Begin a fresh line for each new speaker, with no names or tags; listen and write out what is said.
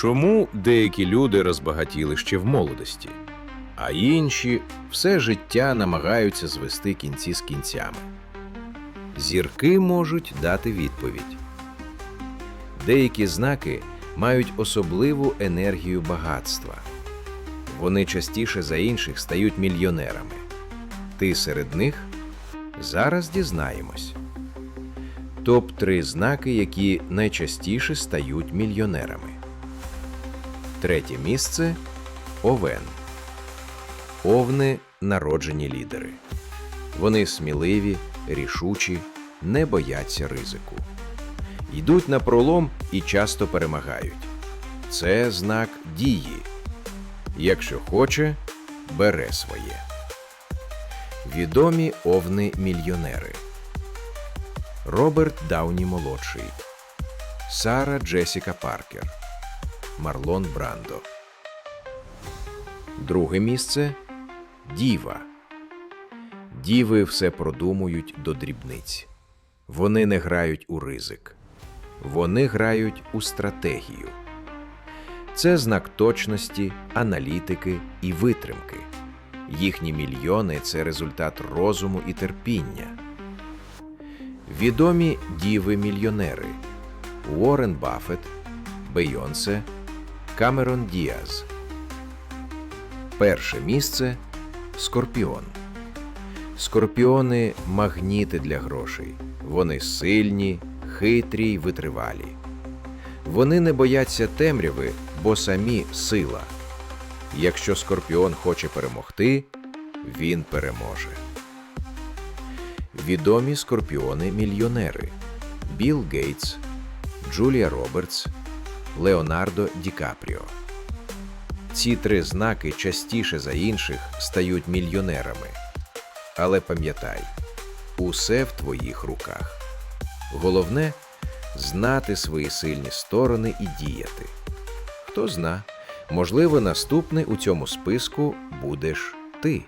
Чому деякі люди розбагатіли ще в молодості, а інші все життя намагаються звести кінці з кінцями? Зірки можуть дати відповідь. Деякі знаки мають особливу енергію багатства. Вони частіше за інших стають мільйонерами. Ти серед них? Зараз дізнаємось. Топ 3 знаки, які найчастіше стають мільйонерами. Третє місце Овен. Овни народжені лідери. Вони сміливі, рішучі, не бояться ризику. Йдуть на пролом і часто перемагають. Це знак дії. Якщо хоче, бере своє. Відомі овни-мільйонери. Роберт Дауні молодший, Сара Джесіка Паркер, Марлон Брандо. Друге місце Діва. Діви все продумують до дрібниць. Вони не грають у ризик. Вони грають у стратегію. Це знак точності, аналітики і витримки. Їхні мільйони це результат розуму і терпіння. Відомі діви-мільйонери Уоррен Баффет, Бейонсе, Камерон Діаз. Перше місце Скорпіон. Скорпіони магніти для грошей. Вони сильні, хитрі й витривалі. Вони не бояться темряви, бо самі сила. Якщо скорпіон хоче перемогти, він переможе. Відомі скорпіони-мільйонери Білл Гейтс, Джулія Робертс, Леонардо Ді Капріо. Ці три знаки частіше за інших стають мільйонерами. Але пам'ятай, усе в твоїх руках. Головне знати свої сильні сторони і діяти. Хто зна, можливо, наступний у цьому списку будеш ти.